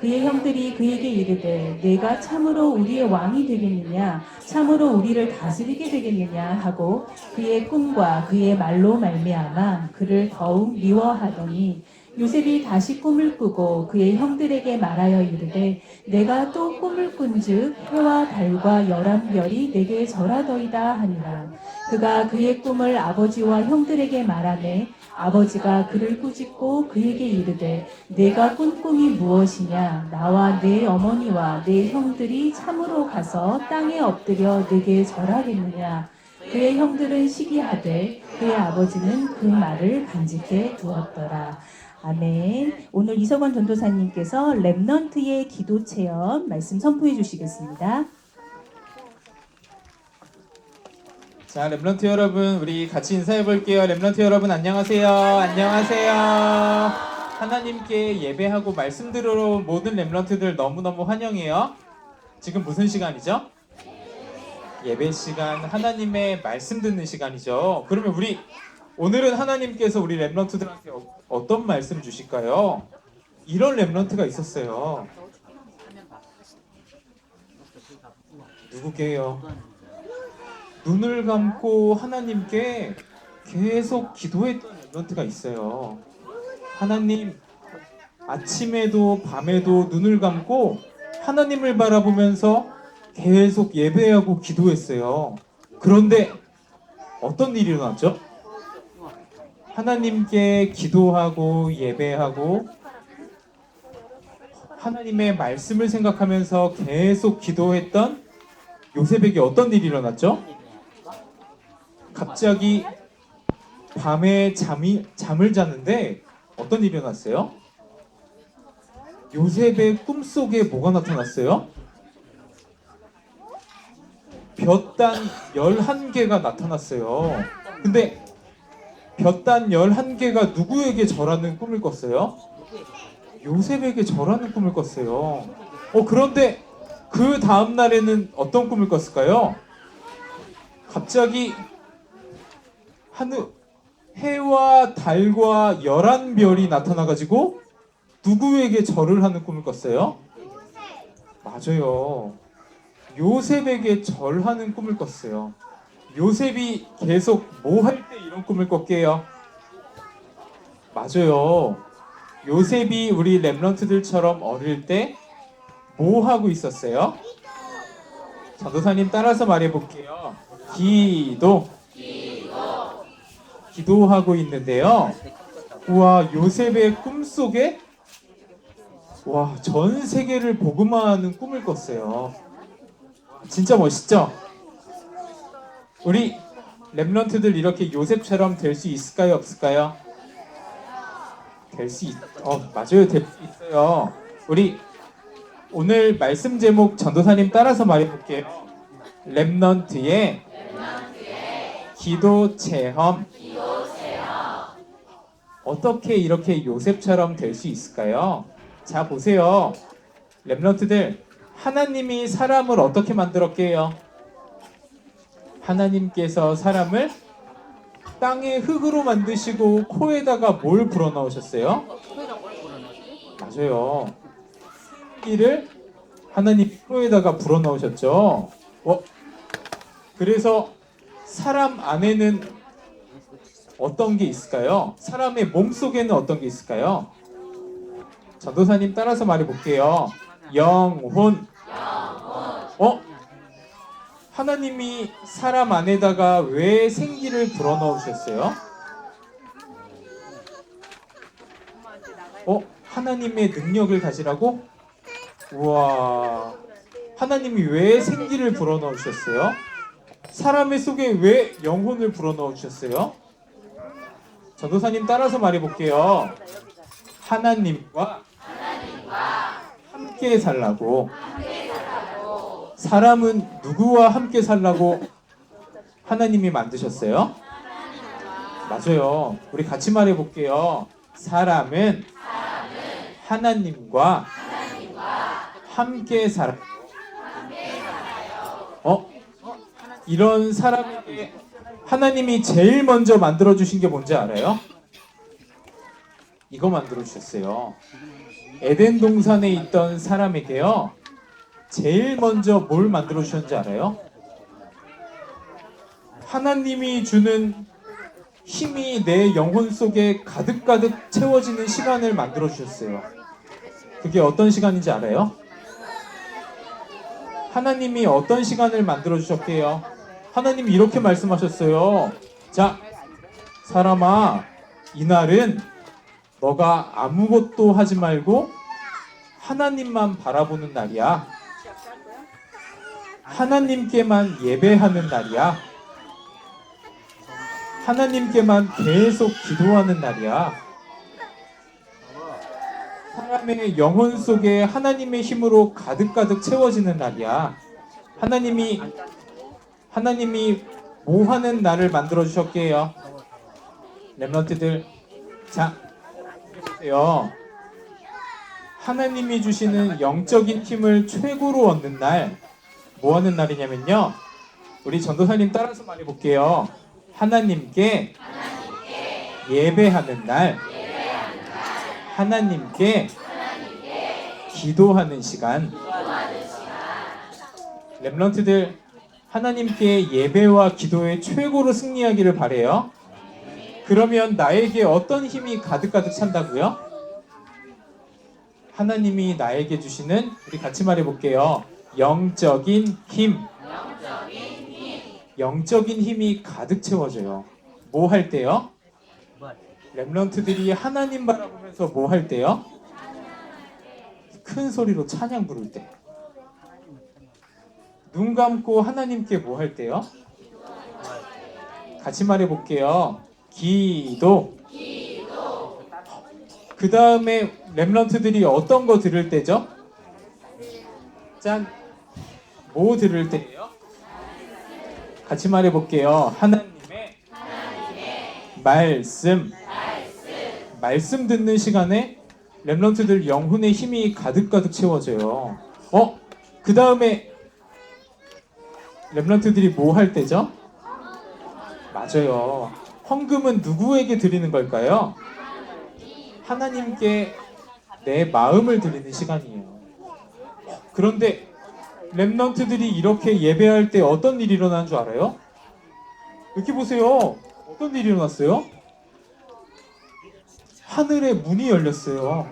그의 형들이 그에게 이르되 내가 참으로 우리의 왕이 되겠느냐? 참으로 우리를 다스리게 되겠느냐? 하고 그의 꿈과 그의 말로 말미암아 그를 더욱 미워하더니 요셉이 다시 꿈을 꾸고 그의 형들에게 말하여 이르되 내가 또 꿈을 꾼즉 해와 달과 열한 별이 내게 절하더이다 하니라. 그가 그의 꿈을 아버지와 형들에게 말하매 아버지가 그를 꾸짖고 그에게 이르되 내가 꾼 꿈이 무엇이냐? 나와 내 어머니와 내 형들이 참으로 가서 땅에 엎드려 내게 절하겠느냐? 그의 형들은 시기하되 그의 아버지는 그 말을 간직해 두었더라. 아멘. 오늘 이석원 전도사님께서 랩넌트의 기도 체험 말씀 선포해 주시겠습니다. 자, 렘런트 여러분, 우리 같이 인사해 볼게요. 렘런트 여러분, 안녕하세요. 안녕하세요. 하나님께 예배하고 말씀 들으러 온 모든 렘런트들 너무너무 환영해요. 지금 무슨 시간이죠? 예배 시간, 하나님의 말씀 듣는 시간이죠. 그러면 우리 오늘은 하나님께서 우리 렘런트들한테 어- 어떤 말씀 주실까요? 이런 렘런트가 있었어요. 누구게요? 눈을 감고 하나님께 계속 기도했던 랩런트가 있어요. 하나님, 아침에도 밤에도 눈을 감고 하나님을 바라보면서 계속 예배하고 기도했어요. 그런데 어떤 일이 일어났죠? 하나님께 기도하고 예배하고 하나님의 말씀을 생각하면서 계속 기도했던 요셉에게 어떤 일이 일어났죠? 갑자기 밤에 잠이 잠을 자는데 어떤 일이 일어났어요? 요셉의 꿈속에 뭐가 나타났어요? 볕단 11개가 나타났어요. 근데 볕단 11개가 누구에게 절하는 꿈을 꿨어요? 요셉에게 절하는 꿈을 꿨어요. 어, 그런데 그 다음 날에는 어떤 꿈을 꿨을까요? 갑자기 하늘 해와 달과 열한 별이 나타나 가지고 누구에게 절을 하는 꿈을 꿨어요? 맞아요. 요셉에게 절하는 꿈을 꿨어요. 요셉이 계속 뭐 할 때 이런 꿈을 꿨게요? 맞아요. 요셉이 우리 렘런트들처럼 어릴 때 뭐 하고 있었어요? 전도사님 따라서 말해 볼게요. 기도. 기도 하고 있는데요. 우와, 요셉의 꿈속에 와, 전 세계를 복음화하는 꿈을 꿨어요. 진짜 멋있죠? 우리 렘런트들 이렇게 요셉처럼 될 수 있을까요, 없을까요? 될 수 있, 어, 맞아요. 될 수 있어요. 우리 오늘 말씀 제목 전도사님 따라서 말해 볼게요. 렘넌트의 기도 체험. 어떻게 이렇게 요셉처럼 될 수 있을까요? 자, 보세요. 렘넌트들, 하나님이 사람을 어떻게 만들었게요? 하나님께서 사람을 땅의 흙으로 만드시고 코에다가 뭘 불어 넣으셨어요? 맞아요. 이를 하나님 코에다가 불어 넣으셨죠. 어? 그래서 사람 안에는 어떤 게 있을까요? 사람의 몸 속에는 어떤 게 있을까요? 전도사님 따라서 말해 볼게요. 영혼. 어? 하나님이 사람 안에다가 왜 생기를 불어넣으셨어요? 어? 하나님의 능력을 가지라고? 우와. 하나님이 왜 생기를 불어넣으셨어요? 사람의 속에 왜 영혼을 불어넣으셨어요? 전도사님 따라서 말해볼게요. 하나님과 함께 살라고. 사람은 누구와 함께 살라고 하나님이 만드셨어요? 맞아요. 우리 같이 말해볼게요. 사람은 하나님과 함께. 어? 이런 사람에게 하나님이 제일 먼저 만들어 주신 게 뭔지 알아요? 이거 만들어 주셨어요. 에덴 동산에 있던 사람에게요. 제일 먼저 뭘 만들어 주셨는지 알아요? 하나님이 주는 힘이 내 영혼 속에 가득가득 채워지는 시간을 만들어 주셨어요. 그게 어떤 시간인지 알아요? 하나님이 어떤 시간을 만들어 주셨게요? 하나님이 이렇게 말씀하셨어요. 자, 사람아, 이날은 너가 아무것도 하지 말고 하나님만 바라보는 날이야. 하나님께만 예배하는 날이야. 하나님께만 계속 기도하는 날이야. 사람의 영혼 속에 하나님의 힘으로 가득가득 채워지는 날이야. 하나님이 하나님이 뭐 하는 날을 만들어 주셨게요. 렘런트들 자 보세요. 하나님이 주시는 영적인 힘을 최고로 얻는 날, 뭐 하는 날이냐면요. 우리 전도사님 따라서 말해 볼게요. 하나님께 예배하는 날, 하나님께 기도하는 시간. 렘런트들 하나님께 예배와 기도에 최고로 승리하기를 바래요. 그러면 나에게 어떤 힘이 가득가득 찬다고요? 하나님이 나에게 주시는 우리 같이 말해 볼게요. 영적인 힘. 영적인 힘이 가득 채워져요. 뭐 할 때요? 렘런트들이 하나님 바라보면서 뭐 할 때요? 큰 소리로 찬양 부를 때. 눈 감고 하나님께 뭐 할 때요? 같이 말해 볼게요. 기도. 그 다음에 렘런트들이 어떤 거 들을 때죠? 짠. 뭐 들을 때예요? 같이 말해 볼게요. 하나님의 말씀. 말씀 듣는 시간에 렘런트들 영혼의 힘이 가득가득 채워져요. 어? 그 다음에 렘런트들이 뭐 할 때죠? 맞아요. 헌금은 누구에게 드리는 걸까요? 하나님께 내 마음을 드리는 시간이에요. 그런데 렘넌트들이 이렇게 예배할 때 어떤 일이 일어나는 줄 알아요? 여기 보세요. 어떤 일이 일어났어요? 하늘의 문이 열렸어요.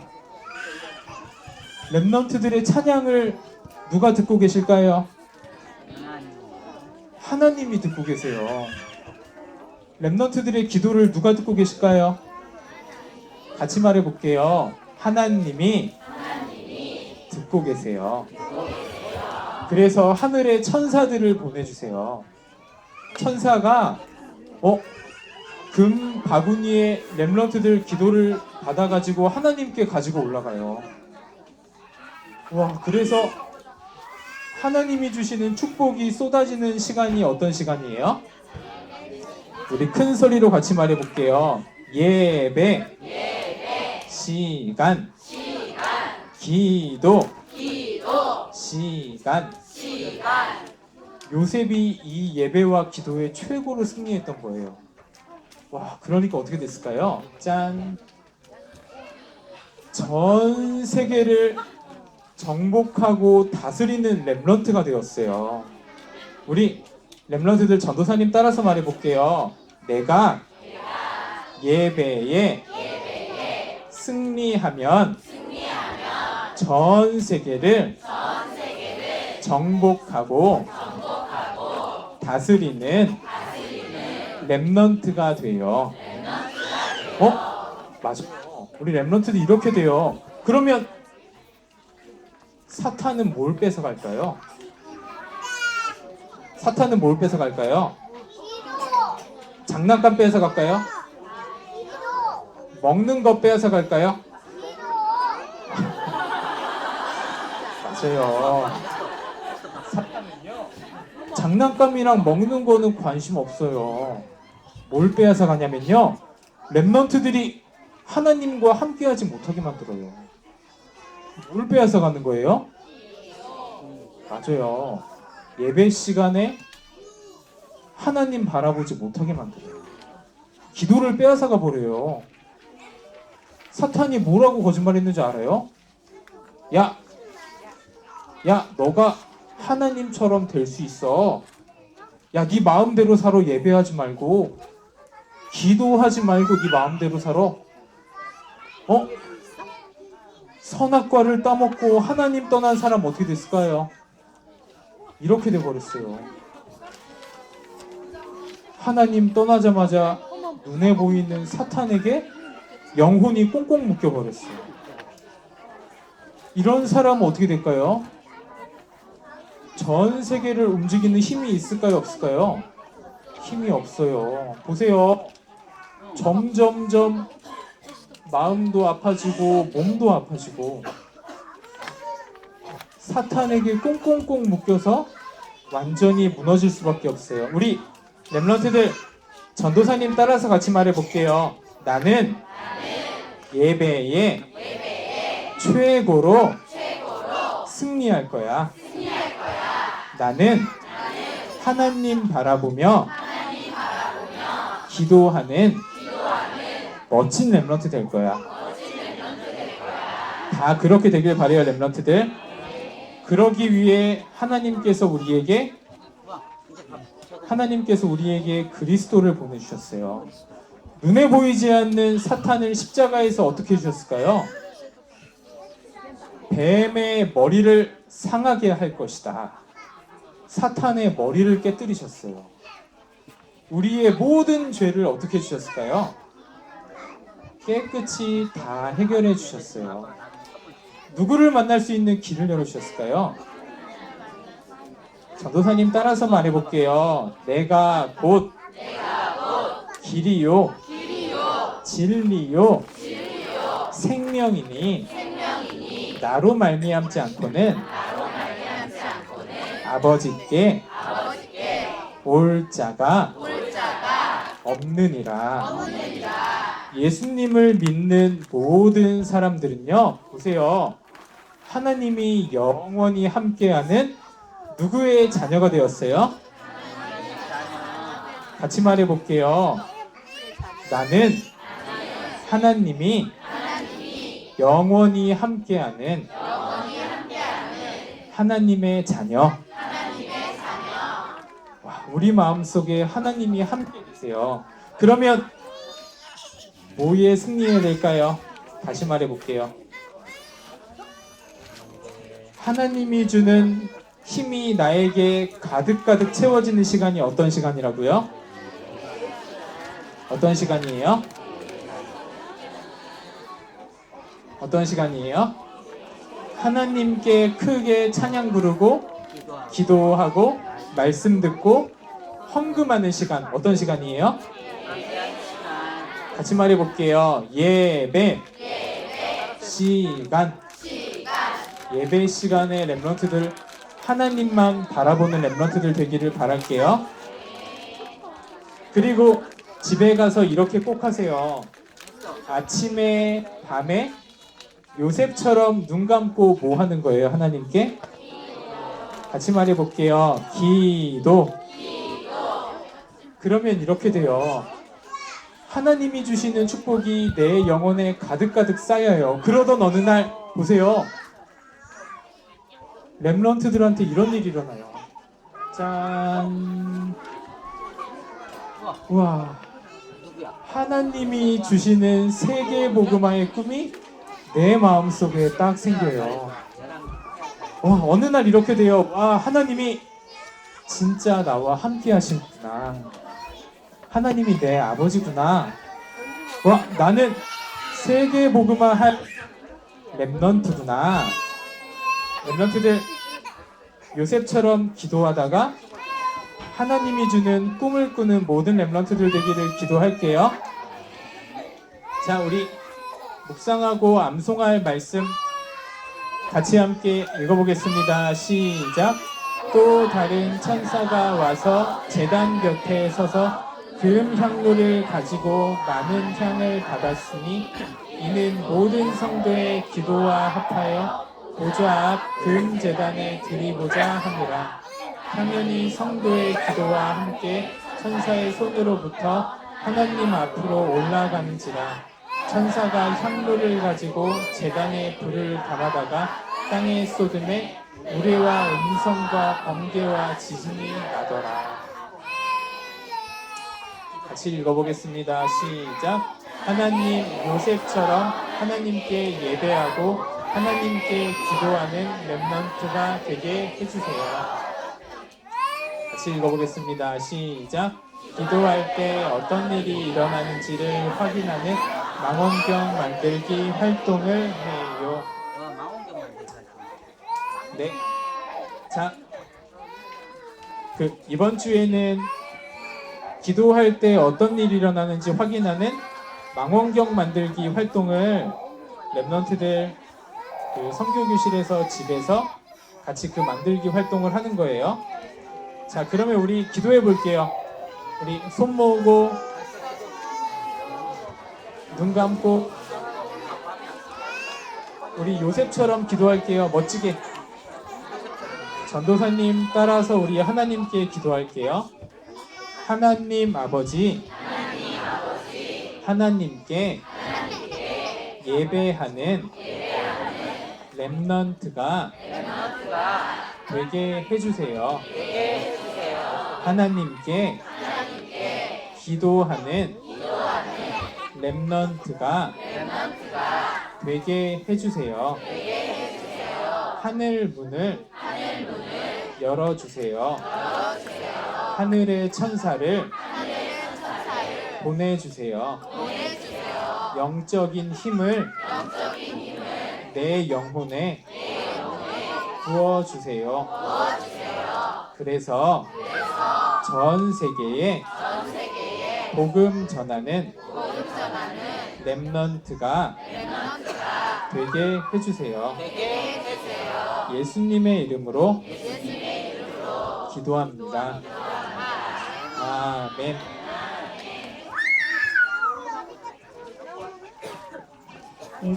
렘넌트들의 찬양을 누가 듣고 계실까요? 하나님이 듣고 계세요. 렘넌트들의 기도를 누가 듣고 계실까요? 같이 말해 볼게요. 하나님이 듣고 계세요. 그래서 하늘에 천사들을 보내주세요. 천사가 어? 금 바구니에 렘런트들 기도를 받아가지고 하나님께 가지고 올라가요. 와, 그래서 하나님이 주시는 축복이 쏟아지는 시간이 어떤 시간이에요? 우리 큰 소리로 같이 말해 볼게요. 예배, 시간, 기도, 시간. 요셉이 이 예배와 기도에 최고로 승리했던 거예요. 와, 그러니까 어떻게 됐을까요? 짠. 전 세계를 정복하고 다스리는 렘런트가 되었어요. 우리 렘런트들 전도사님 따라서 말해 볼게요. 내가 예배에 승리하면 전 세계를 정복하고 다스리는 렘넌트가 돼요. 어? 맞아요. 우리 렘넌트도 이렇게 돼요. 그러면 사탄은 뭘 뺏어갈까요? 사탄은 뭘 뺏어갈까요? 장난감 뺏어갈까요? 먹는 거 뺏어갈까요? 맞아요. 사탄은요. 장난감이랑 먹는 거는 관심 없어요. 뭘 빼앗아 가냐면요. 랩런트들이 하나님과 함께하지 못하게 만들어요. 뭘 빼앗아 가는 거예요? 맞아요. 예배 시간에 하나님 바라보지 못하게 만들어요. 기도를 빼앗아가 버려요. 사탄이 뭐라고 거짓말했는지 알아요? 야, 야, 너가 하나님처럼 될 수 있어. 야, 네 마음대로 살아 예배하지 말고 기도하지 말고 네 마음대로 살아. 어? 선악과를 따먹고 하나님 떠난 사람 어떻게 됐을까요? 이렇게 돼 버렸어요. 하나님 떠나자마자 눈에 보이는 사탄에게 영혼이 꽁꽁 묶여 버렸어요. 이런 사람은 어떻게 될까요? 전 세계를 움직이는 힘이 있을까요, 없을까요? 힘이 없어요. 보세요. 점점점 마음도 아파지고 몸도 아파지고 사탄에게 꽁꽁꽁 묶여서 완전히 무너질 수밖에 없어요. 우리 렘런트들 전도사님 따라서 같이 말해 볼게요. 나는 예배에 최고로 승리할 거야. 나는 하나님 바라보며 기도하는 멋진 렘런트 될 거야. 다 그렇게 되길 바래요, 렘런트들. 그러기 위해 하나님께서 우리에게 하나님께서 우리에게 그리스도를 보내주셨어요. 눈에 보이지 않는 사탄을 십자가에서 어떻게 해주셨을까요? 뱀의 머리를 상하게 할 것이다. 사탄의 머리를 깨뜨리셨어요. 우리의 모든 죄를 어떻게 해주셨을까요? 깨끗이 다 해결해 주셨어요. 누구를 만날 수 있는 길을 열어 주셨을까요? 전도사님 따라서 말해 볼게요. 내가 곧 길이요, 진리요, 생명이니 나로 말미암지 않고는 아버지께 올 자가 없느니라. 예수님을 믿는 모든 사람들은요, 보세요. 하나님이 영원히 함께하는 누구의 자녀가 되었어요? 같이 말해 볼게요. 나는 하나님이 영원히 함께하는 하나님의 자녀. 와, 우리 마음 속에 하나님이 함께 계세요. 그러면 뭐에 승리해야 될까요? 다시 말해 볼게요. 하나님이 주는 힘이 나에게 가득가득 채워지는 시간이 어떤 시간이라고요? 어떤 시간이에요? 어떤 시간이에요? 하나님께 크게 찬양 부르고 기도하고 말씀 듣고 헌금하는 시간 어떤 시간이에요? 같이 말해 볼게요. 예배 시간 예배 시간에 렘런트들 하나님만 바라보는 렘런트들 되기를 바랄게요. 그리고 집에 가서 이렇게 꼭 하세요. 아침에 밤에 요셉처럼 눈 감고 뭐 하는 거예요, 하나님께? 같이 말해 볼게요. 기도. 그러면 이렇게 돼요. 하나님이 주시는 축복이 내 영혼에 가득가득 쌓여요. 그러던 어느 날 보세요. 렘런트들한테 이런 일이 일어나요. 짠. 와. 하나님이 주시는 세계 복음화의 꿈이 내 마음속에 딱 생겨요. 와, 어느 날 이렇게 돼요. 와, 하나님이 진짜 나와 함께 하시구나. 하나님이 내 아버지구나. 와, 나는 세계 복음화 할 랩넌트구나. 랩넌트들 요셉처럼 기도하다가 하나님이 주는 꿈을 꾸는 모든 랩런트들 되기를 기도할게요. 자, 우리 묵상하고 암송할 말씀 같이 함께 읽어보겠습니다. 시작. 또 다른 천사가 와서 재단 곁에 서서 금 향로를 가지고 많은 향을 받았으니 이는 모든 성도의 기도와 합하여 보좌 앞금 재단에 드리고자 함이라. 당연히 성도의 기도와 함께 천사의 손으로부터 하나님 앞으로 올라가는지라 천사가 향로를 가지고 재단에 불을 담아다가 땅에 쏟음에 우레와 음성과 번개와 지진이 나더라 같이 읽어보겠습니다 시작 하나님 요셉처럼 하나님께 예배하고 하나님께 기도하는 렘넌트가 되게 해주세요 같이 읽어보겠습니다. 시작. 기도할 때 어떤 일이 일어나는지를 확인하는 망원경 만들기 활동을 해요. 네. 자, 그 이번 주에는 기도할 때 어떤 일이 일어나는지 확인하는 망원경 만들기 활동을 랩런트들 그 성교 교실에서 집에서 같이 그 만들기 활동을 하는 거예요. 자, 그러면 우리 기도해 볼게요. 우리 손 모으고 눈 감고 우리 요셉처럼 기도할게요. 멋지게. 전도사님 따라서 우리 하나님께 기도할게요. 하나님 아버지, 하나님께 예배하는 렘넌트가 되게 해주세요. 하나님께 기도하는 렘넌트가 되게 해주세요. 하늘 문을 열어주세요. 하늘의 천사를 보내주세요. 영적인 힘을 내 영혼에 부어주세요. 그래서 전 세계에 복음 전하는 렘넌트가 되게 해주세요. 예수님의 이름으로 기도합니다. 아멘.